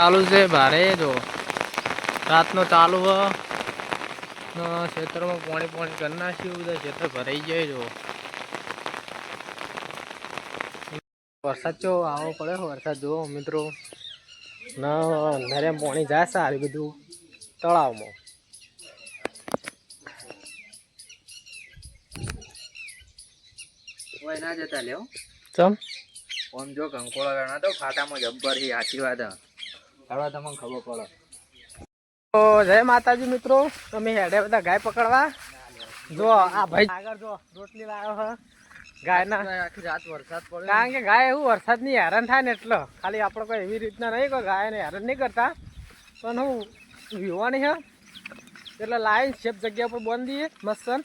ચાલુ છે ભારે જો. રાતનો ચાલુ ખેતરમાં પાણી પાણી કરી નાખ્યું બધા ક્ષેત્ર ભરાઈ જાય જો. વરસાદ ચો આવો પડે વરસાદ જો મિત્રો. ના અંધારે પાણી જાય સારું બધું તળાવમાં. ના જતા લ્યો. ચમ? ઓમ જો કંકોળા ગણા તો ખાતામાં જબ્બર હી સાચી તમને ખબર પડે. તો જય માતાજી મિત્રો તમે હેડે બધા ગાય પકડવા? જો આ ભાઈ આગળ જો રોટલી લાવ્યો હ. ગાયના આખી રાત વરસાદ પડે. કારણ કે ગાય એવું વરસાદની હેરાન થાય ને એટલે. ખાલી આપણે કોઈ એવી રીતના નહીં કોઈ ગાયને હેરાન નહીં કરતા. પણ હું યુવાની છે. એટલે લાઈન શેપ જગ્યા પર બંધ મસ્તન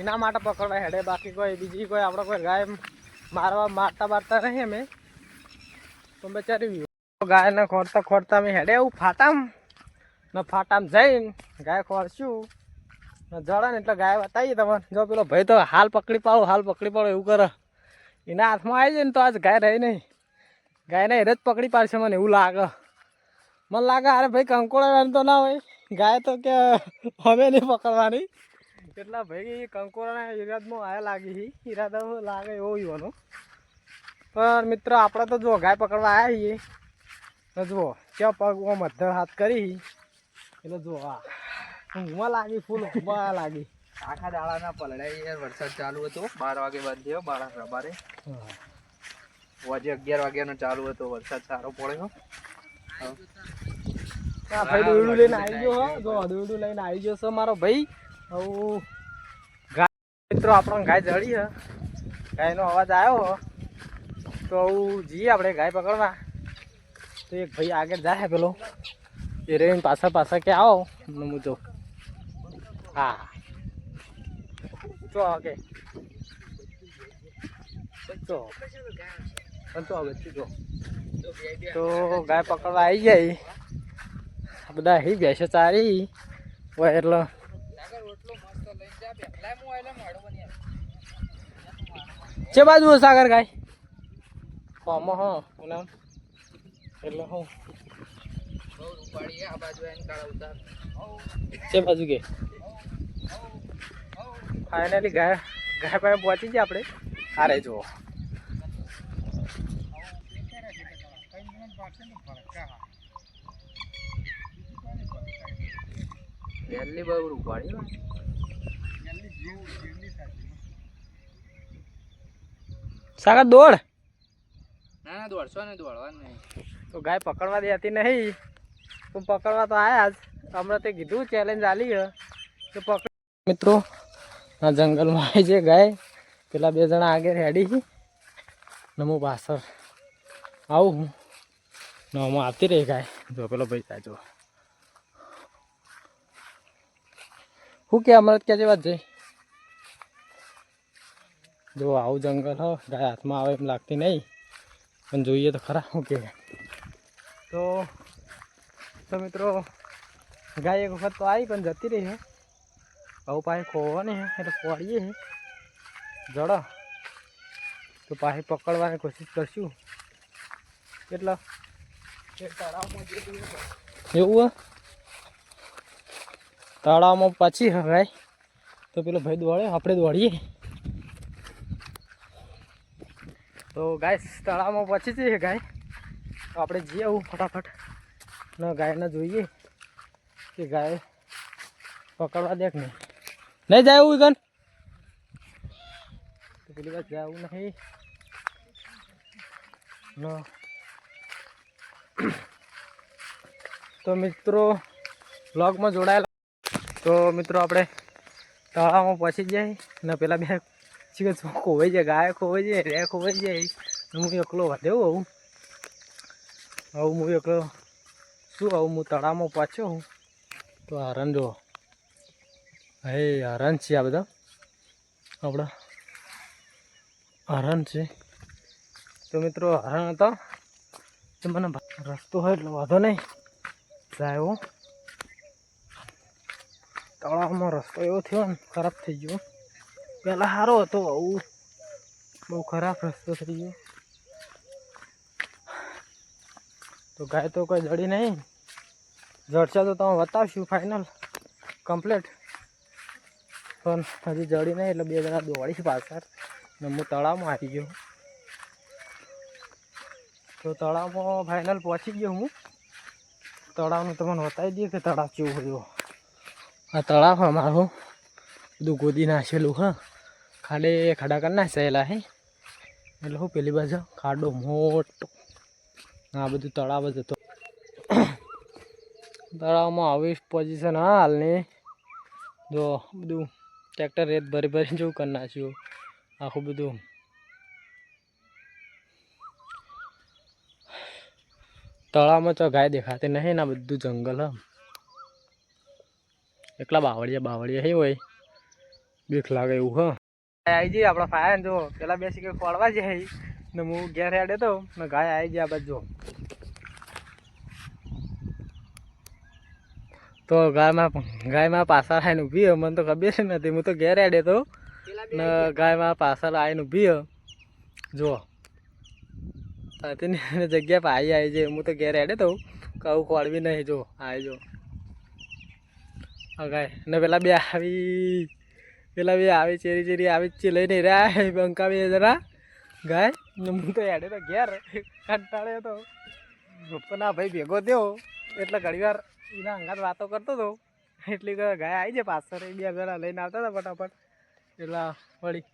એના માટે પકડવા હેડે. બાકી કોઈ બીજી કોઈ આપણે કોઈ ગાય મારવા મારતા મારતા નહીં અમે. તો બચારી ગાયને ખોરતા ખોરતા અમે હેડે એવું ફાટામ. ને ફાટામ જઈને ગાય ખોરશું. ને જડે ને એટલે ગાય બતાવીએ તમને. જો પેલો ભાઈ તો હાલ પકડી પાડો, હાલ પકડી પાડો એવું કરે. એના હાથમાં આવી જાય ને તો આજ ગાય રહી નહીં. ગાયને હેરે જ પકડી પાડશે મને એવું લાગે. મને લાગે અરે ભાઈ કંકોડા તો ના હોય. ગાય તો કે અમે નહીં પકડવાની. એટલા ભાઈ કંકોડાના ઈરાદમાં આ લાગી ઈરાદો લાગે એવો યુવાનો પણ મિત્ર, આપણે તો જો ગાય પકડવા આવ્યા છીએ. જુઓ ક્યાં પગ ઓમ અધ્ધર હાથ કરી. એટલે જુઓ આ ઊંઘમાં લાગી ફૂલ ઊંઘમાં લાગી. આખા દાડાના પલડાઈ વરસાદ ચાલુ હતો. બાર વાગે બંધ થયો બાર રબારે આજે અગિયાર વાગ્યાનો ચાલુ હતો વરસાદ સારો પડ્યો. ભાઈ દોરડું લઈને આવી ગયો હો. જો દોરડું લઈને આવી ગયો છે મારો ભાઈ. હવે ગાય મિત્રો આપણને ગાય જડી ગાયનો અવાજ આવ્યો. તો જઈએ આપણે ગાય પકડવા. તો એક ભાઈ આગળ જાય પેલો. એ રહીને પાછા પાછા કે આવો. ને હું હા. ચો ઓકે ચો. હવે જો તો ગાય પકડવા આવી જાય બધા હી બેસે ચારી. હોય એટલે. છે બાજુ સાગર ગાય. ફોર્મ હો પૂનમ એટલે હું છે બાજુ કે. ફાઇનલી ગાય ગાય પાસે પહોંચી ગયા આપણે. હારે જુઓ. વહેલી બહુ રૂપાડી સાગર દોડ. ના ના દોડશો ને દોડવાનું નહીં. તો ગાય પકડવા દેતી નહીં. તો પકડવા તો આવ્યા જ. હમણાં તે કીધું ચેલેન્જ આલી તો પકડ. મિત્રો, આ જંગલમાં આવી છે ગાય. પેલા બે જણા આગળ રેડી નમો હું આવું હું. ને આવતી રહી ગાય. જો પેલો ભાઈ થાય, જો. શું કે અમરત ક્યાં જેવા જઈ? જો આવું જંગલ હો. ગાય હાથમાં આવે એમ લાગતી નહીં. પણ જોઈએ તો ખરા શું કે. તો તો મિત્રો ગાય એક વખત તો આવી પણ જતી રહી હે. આવું પાસે ખોવાની હે એટલે ખોવાડીએ હે. જડો. તો પાસે પકડવાની કોશિશ કરશું. કેટલા? એવું હે? તળાવમાં પાછી હે ગાય તો પેલો ભાઈ દોડે આપણે દોડીએ. તો ગાય તળાવમાં પછી છે ગાય. આપણે જઈએ આવું ફટાફટ. ને ગાયને જોઈએ કે ગાય પકડવા દેખ ને. નહીં જાય એવું ગન તો પેલી વાત એવું નહીં. ન તો મિત્રો બ્લોગમાં જોડાયેલા. તો મિત્રો આપણે તળાવમાં પહોંચી જાય ને પેલા બે ચીકન ખોવાઈ જાય ગાય ખોવાઈ જાય રે ખોવાઈ જાય હું એકલો વધ્યો આવું આવું હું એકલો શું આવું હું તળાવમાં પાછો હું? તો હરણ જો હે હરણ છે આ બધા. આપણા. હરણ છે. તો મિત્રો હરણ હતા. તો મને રસ્તો હોય એટલે વાંધો નહીં. જાય તળાવમાં રસ્તો એવો થયો ને, ખરાબ થઈ ગયો. પહેલાં સારો હતો, આવું બહુ ખરાબ રસ્તો થઈ ગયો. તો ગાય તો કોઈ જડી નહીં. જડશે તો તમે બતાવશું ફાઇનલ કમ્પ્લીટ પણ હજી જડી નહીં એટલે બે જણા દોડીશ પાછળ. ને હું તળાવમાં આવી ગયો. તો તળાવમાં ફાઇનલ પહોંચી ગયો હું. તળાવનું તમને બતાવી દઈએ કે તળાવ કેવું હોય આ તળાવ અમારું. બધું ગોદી નાખેલું હા ખાલી ખાડા કરી નાખેલા હે. એટલે હું પેલી બાજુ ખાડો મોટો આ બધું તળાવ જ હતો. તળાવમાં આવી પોઝિશન હા, હાલની. જો, બધું ટ્રેક્ટર રેત ભરી ભરી જેવું કરી નાખ્યું. આખું બધું. તળાવમાં તો ગાય દેખાતી નહીં ને બધું જંગલ, હમ. એકલા બાવળિયા બાવળિયા હે હોય બીક લાગે એવું હ આવી જઈએ આપણા ફાયર, જો, પેલા બેસી કે ખોળવા જાય. ને હું ઘેર હેડે તો, ને ગાય આવી ગયા બાજુ. તો ગાયમાં ગાયમાં પાછળ આવીને ઊભી હે. મને તો ખબર જ નથી. હું તો ઘેર આડે તો. ને ગાયમાં પાછળ આવીને ઊભી હે. જુઓ. સાથેની જગ્યા પર આવી આવી જાય. હું તો ઘેર એડે તો. કહું ખોળવી નહીં જો આવી જો ગાય. ને પેલા બે આવી પેલા બે આવી ચેરી ચેરી આવી ચી લઈને રહ્યા બંકાવી જરા ગાય ને હું તો એડે તો ઘેર કંટાળ્યો તો. પણ આ ભાઈ ભેગો થયો. એટલે ઘણી વાર એના અંગાત વાતો કરતો હતો એટલી ગયા ગાય આવી જાય પાછળ બે જણા લઈને આવતા હતા ફટાફટ. એટલે વળી.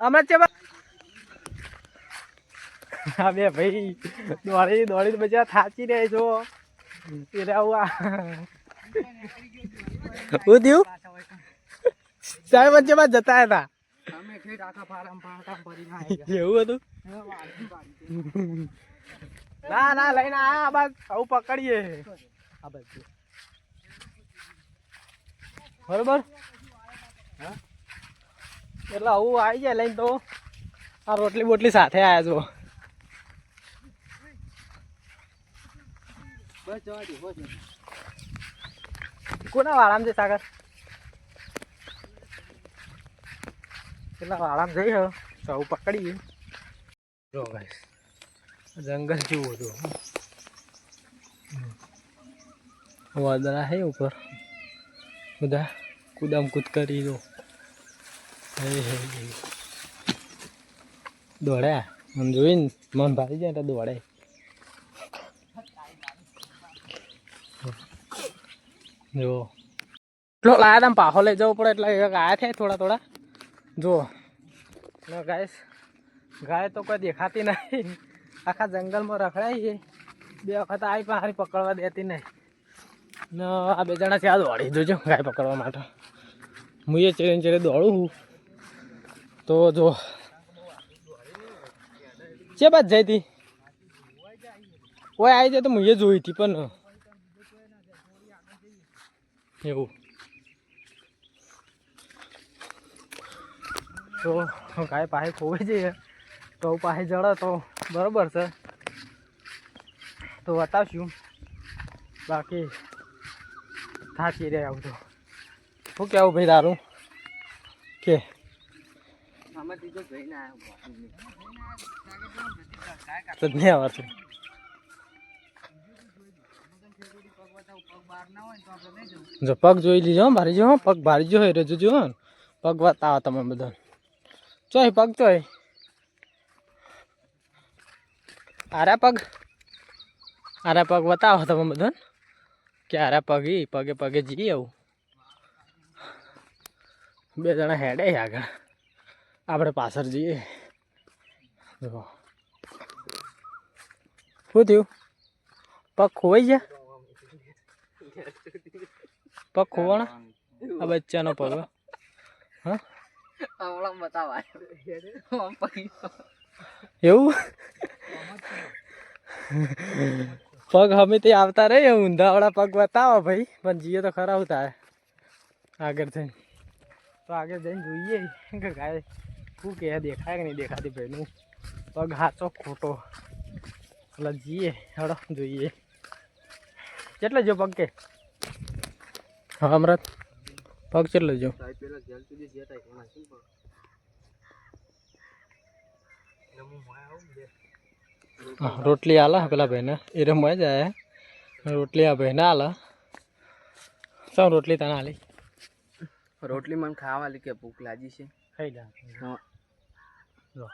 અમે છે હા બે ભાઈ દોડી દોડી બધા થાચી રહે છો. એટલે આવું આ. હું થયું? સાહેબ વચ્ચેમાં જતા હતા. એવું હતું? ના ના લઈને આ બાદ આવું પકડીએ. આ બાજુ. બરોબર? એટલે આવું આવી જાય લઈને તો આ રોટલી બોટલી સાથે આવ્યા છો. કોના વાળામાં છે સાગર? કેટલા વાળામાં જઈ હો સૌ પકડીએ. જો ગાઈસ જંગલ જેવું હતું વાદળા હે ઉપર. બધા કુદામ કૂદ કરી દો. દોડ્યા. મને જોઈને મન ભારી જાય તો દોડે. જો. એટલો લાયા તમે પાહો લઈ જવો પડે એટલે ગાય થાય થોડા થોડા. જો. ગાય ગાય તો કોઈ દેખાતી નહીં. આખા જંગલમાં રખડાઈ છે. બે વખત આવી પણ પકડવા દેતી નહીં. ને, આ બે જણા ત્યાં દોડી જોજો, ગાય પકડવા માટે. હું એ ચેરે ચેરે દોડું છું તો જો. છે બાદ જઈ હતી ઓય, આવી જાય તો હું એ જોઈ હતી પણ. એવું. તો, ગાય પાસે ખોવાઈ જઈએ. તો પાસે જડે તો બરાબર છે. તો બતાવશું. બાકી થાચી રહ્યા આવું તો. શું કેવું ભાઈ તારું? કે? નહીં આવડતું. જો પગ જોઈ લીજો ભારી જો પગ ભારી જો હોય જોજો. પગ બતાવો તમે બધા ચોય પગ ચોય. આરા પગ? આરા પગ બતાવો તમે બધા કે પગી? પગે પગે જઈએ આવું. બે જણા હેડે આગળ. આપણે પાછળ જઈએ. જો. શું થયું? પગ ખોવાઈ ગયા? પગ ખોવાણા? આ બચ્ચાનો પગ. હો. હા એવું? પગ અમે તે આવતા રહે ઊંધાવાળા પગ બતાવો ભાઈ. પણ જીએ તો ખરા ઉતારે આગળ થઈને તો આગળ જઈને જોઈએ. કે ગાય? શું કે દેખાય કે નહીં દેખાતી ભાઈનું પગ હાચો ખોટો? એટલે જઈએ હેડો જોઈએ. કેટલો જો પગ કે? હા અમરત પગ કેટલો જો? હા, રોટલી આલા પેલા ભાઈને. એ રમવા જાય. રોટલી આ ભાઈને આલા. શું રોટલી તને આલી. રોટલી મને ખાવા કે ભૂખ લાગી છે. ખાઈ જા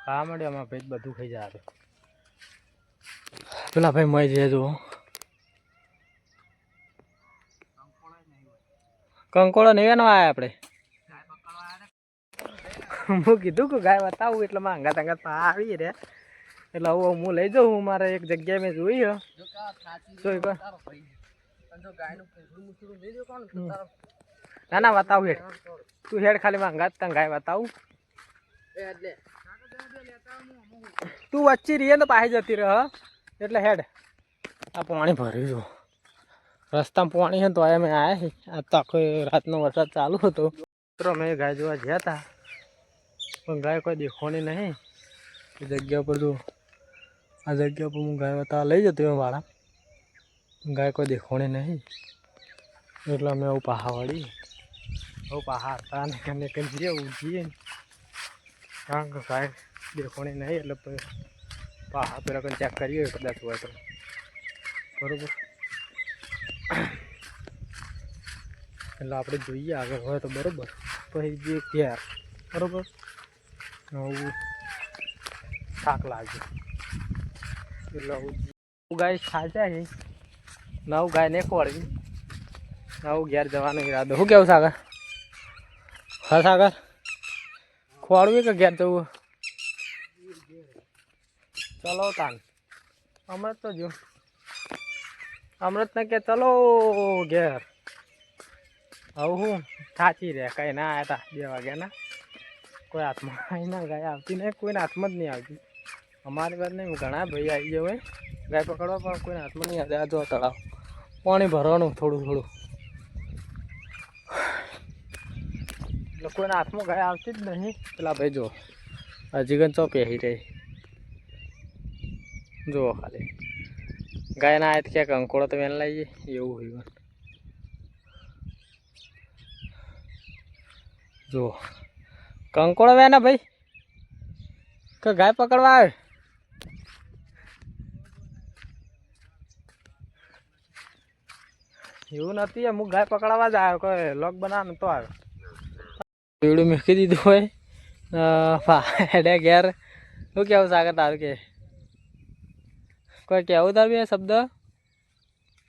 ખાવા માંડ્યો આમાં ભાઈ બધું ખાઈ જાય પેલા ભાઈ મય જાય જો. કંકોળો નહીં વેનો આયા આપણે હું કીધું કે ગાય બતાવું એટલે માંગા તાંગા આવી રે. એટલે હવે હું લઈ જાઉં હું મારે એક જગ્યાએ મેં જોઈ ના ના બતાવું હેડ તું હેડ ખાલી માંગા તને ગાય બતાવું તું વચ્ચે રહીએ તો પાછી જતી રહ? એટલે હેડ. આ પાણી ભર્યું છું રસ્તામાં પાણી છે તો અમે આવ્યા છે આ તો આખો રાતનો વરસાદ ચાલુ હતો. મિત્રો મેં ગાય જોવા ગયા હતા પણ ગાય કોઈ દેખવાની નહીં. એ જગ્યા પર જો આ જગ્યા પર હું ગાય બતાવવા લઈ જતો એમ વાળા. ગાય કોઈ દેખવાની નહીં. એટલે અમે આવું પહા વળી આવું પહા હતા ને કને કને જઈએ ઉઠીએ ને. કારણ કે ગાય દેખવાની નહીં, એટલે પહા પેલા કંઈ ચેક કરીએ કદાચ હોય તો. બરોબર? એટલે આપણે જોઈએ આગળ હોય તો બરોબર. પછી જે ઘેર. બરોબર? આવું થાક લાગે. ગાય ખાચા છે. નવું ગાય ને ખોળવી નવું ઘેર જવાનો ઈરાદો. શું કેવું સાગર? હા, સાગર? ખોડવી કે ઘેર જવું? ચલો તાન. અમૃત તો જો. અમૃત ને કે ચલો ઘેર. આવું હું? થાચી રહે કઈ ના આવ્યા હતા બે વાગ્યાના. કોઈ હાથમાં ના ગાય આવતી નહીં, કોઈને હાથમાં જ નહીં આવતી. અમારી વાત નહીં ઘણા ભાઈ આવી ગયા હોય. ગાય પકડવા પણ કોઈને હાથમાં નહીં આવે. આ જો તળાવ. પાણી ભરવાનું થોડું થોડું. એટલે કોઈના હાથમાં ગાય આવતી જ નહીં. પેલા ભાઈ જો હજી ગન ચો પહેરી રહી. જુઓ ખાલી. ગાય ના આવે તો ક્યાંક અંકોળો તો વેન લઈએ એવું હોય જુઓ. કંકોળો વેના ભાઈ? કે ગાય પકડવા આવે? એવું નથી, અમુક ગાય પકડાવવા જ આવ્યો કોઈ લોક બનાવ નતો આવ્યો પીવડું મૂકી દીધું હોય. ફાડે ઘેર. શું કેવું સાગર તારું કે? કોઈ કેવું તાર બે શબ્દ?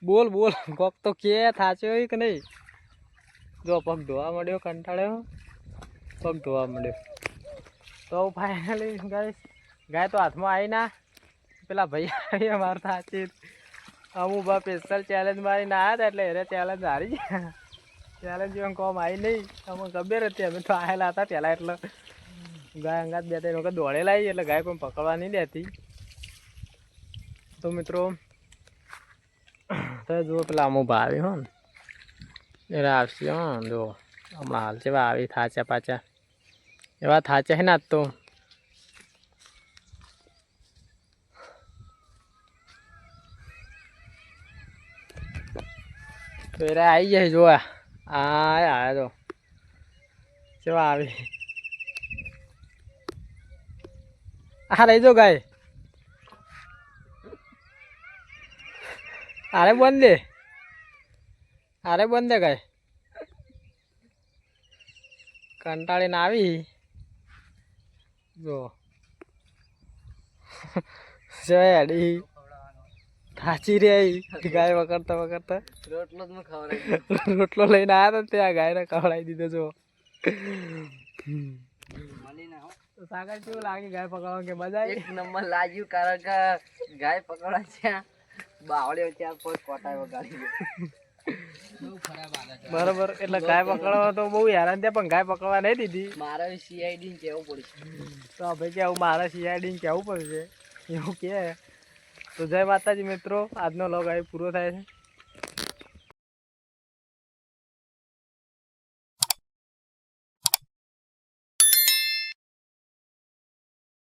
બોલ બોલ. કોક તો કે થાચ્યો કે નહીં? જો, પગ ધોવા મળ્યો કંટાળ્યો. પગ ધોવા મળ્યો તો ફાઇનલી ગાય ગાય તો હાથમાં આવી ના. પેલા ભાઈ આવી અમારે થાચી અમુક બા સ્પેશિયલ ચેલેન્જ મારી ના આવ્યા હતા એટલે એને ચેલેન્જ હારી ગયા. ચેલેન્જ એમ કોમ આવી નહીં અમને ખબર હતી, અમે તો આવેલા હતા પહેલાં એટલે. ગાય અંગાત બે ત્રણ વખત દોડેલા એટલે ગાય કોઈ પકડવા નહીં દેતી. તો મિત્રો, તો જુઓ પેલા અમુક ભાવે હો ને એટલે આવશે હો જો હમણાં હાલ છે આવી થાચા પાચા એવા થાચા છે ને આજ તો. તો આવી જાય જોવા આ આવ્યા તો કેવા આવી આ રહી જો ગાય અરે બંધ દે અરે બંધ દે ગાય કંટાળીને આવી જો હેડી થાચી રે ગાય વકરતા વકરતા રોટલો જ મેં ખવડાવી રોટલો લઈને આવ્યા હતા ત્યાં ગાયને ખવડાવી દીધો જો મળી તો સાગર કેવું લાગે ગાય પકડવા કે મજા આવી? એક નંબર લાગ્યું કારણ કે ગાય પકડવા ત્યાં બાવળ્યો ત્યાં કોઈ કોટાય વગાડી બરોબર એટલે ગાય પકડવા તો બહુ હેરાન થયા પણ ગાય પકડવા નહીં દીધી. મારે સીઆઈડી કેવું પડશે? તો ભાઈ કે આવું મારે સીઆઈડી કેવું પડશે? એવું કે. તો જય માતાજી મિત્રો. આજનો લોગ અહીં પૂરો થાય છે.